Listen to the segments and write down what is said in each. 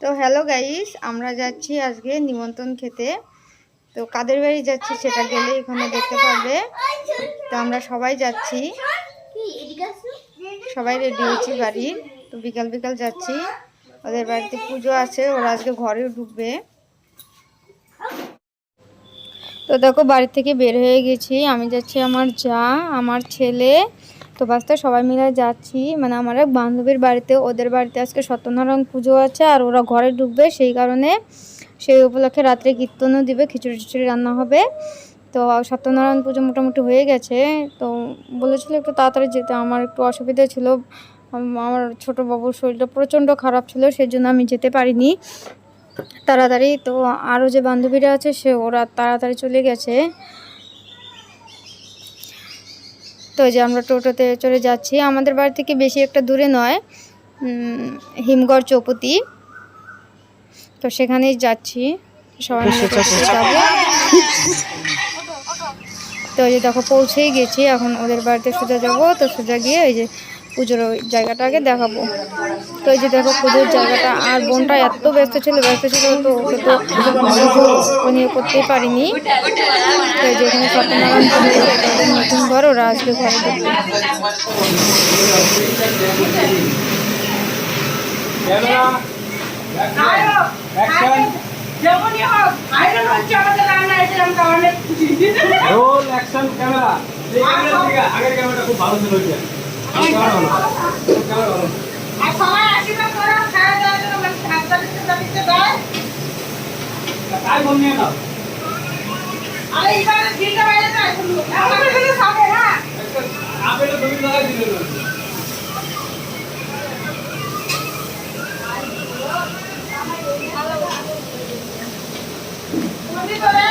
তো hello guys, আমরা যাচ্ছি আজকে নিমন্ত্রণ খেতে। তো কাদের বাড়ি যাচ্ছি সেটা গেলে এখানে দেখতে পারবে তো আমরা সবাই যাচ্ছি। সবাই রেডি হয়েছি বাড়ির। তো বিকাল বিকাল যাচ্ছি। ওদের বাড়িতে পুজো আছে, ওরা আজকে ঘরেও ঢুকবে। তো দেখো, বাড়ি থেকে বের হয়ে গেছি। আমি যাচ্ছি আমার যা, আমার ছেলে। তো বাসতে সবাই মিলে যাচ্ছি। মানে আমার এক বান্ধবীর বাড়িতে, ওদের বাড়িতে আজকে সত্যনারায়ণ পুজো আছে, আর ওরা ঘরে ঢুকবে, সেই কারণে সেই উপলক্ষে রাত্রে কীর্তনও দিবে, খিচুড়ি টিচুড়ি রান্না হবে। তো সত্যনারায়ণ পুজো মোটামুটি হয়ে গেছে। তো বলেছিল একটু তাড়াতাড়ি যেতে, আমার একটু অসুবিধা ছিল। আমার ছোটো বাবুর শরীরটা প্রচণ্ড খারাপ ছিল সেই জন্য আমি যেতে পারিনি তাড়াতাড়ি। তো আরও যে বান্ধবীরা আছে, সে ওরা তাড়াতাড়ি চলে গেছে। তো যে আমরা টোটোতে চলে যাচ্ছি আমাদের বাড়ি থেকে বেশি একটা দূরে নয় হিমগড় চৌপতি। তো সেখানেই যাচ্ছি। সবাই তো যে দেখো পৌঁছেই গেছি। এখন ওদের বাড়িতে সোজা যাব। তো সোজা গিয়ে ওই যে পুজোর ওই জায়গাটা আগে দেখাবো। তো এই যে দেখো পুজোর জায়গাটা, আর বোনটা এত ব্যস্ত ছিল ব্যস্ত ছিল তো ওকে তো নিয়ে করতেই পারিনি। তো এই যে এখানে সত্যনারায়ণ নতুন ঘর ওরা আজকে ঘরে খুব ভালো ছিল তো জন্য মানে খাবে হ্যাঁ আপেল তুমি লাগাই দিলে বুদ্ধি করে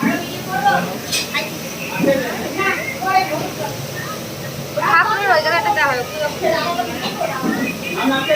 আর ইয়ে করো না করে ঠাকুরের ওই জায়গাটা দেখা আমি আপেল দিই আর লবণ খানা লবণ দিয়ে দে শুটিং আমি কাট করব আমি বলবি আমার শুনতে হবে ও তাহলে ঠিক আছে হ্যাঁ আগে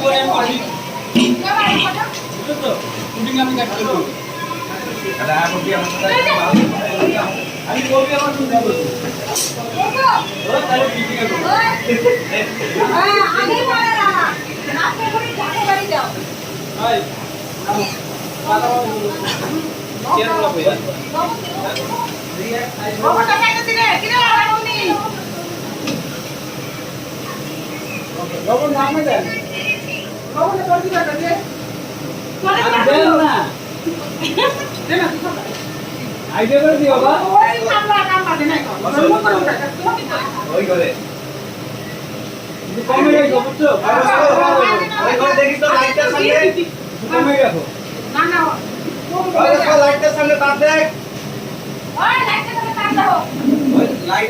লবণ নি। লবণ নামে দেন। জলদি করে দে আইডিয়া করে দিও বাবা ওই কামলা কামলা দে না করে উঠা ওই করে কমে গেছো বুঝছ ওই করে দেখি তো লাইটটার সামনে কমে গেছো না না ওই লাইটটার সামনে তার দেখ ওই লাইটটা করে কাট দাও ওই লাইট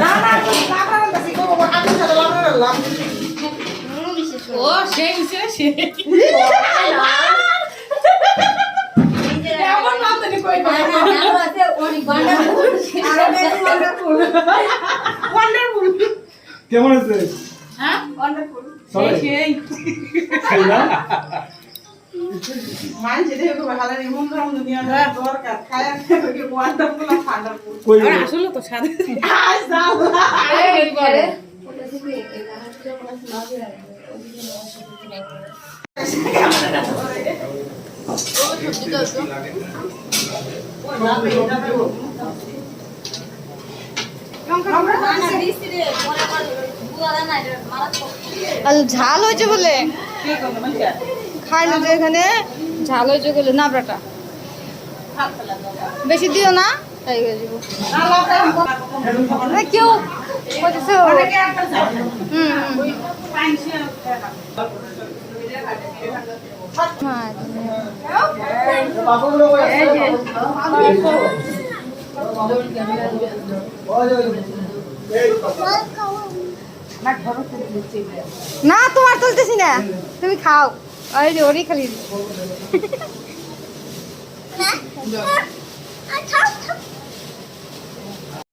না না কামলা বলতাছি কো কো আগে সাথে লাগা লাগ ও সেই সে সে থান্ডারফুল কই আসলে তো সাদা আজ দাও আর ঝাল হয়েছে বলে? খাইলো যে এখানে। ঝাল হয়েছে বলে, নাবড়াটা। বেশি দিও না? তাই কেউ হুম হুম। হ্যাঁ বাবুগুলো কই আছে ওই ওই এই না তোমার তুলতেছি না। তুমি খাও। ওই যে ওরই খালি। যাও।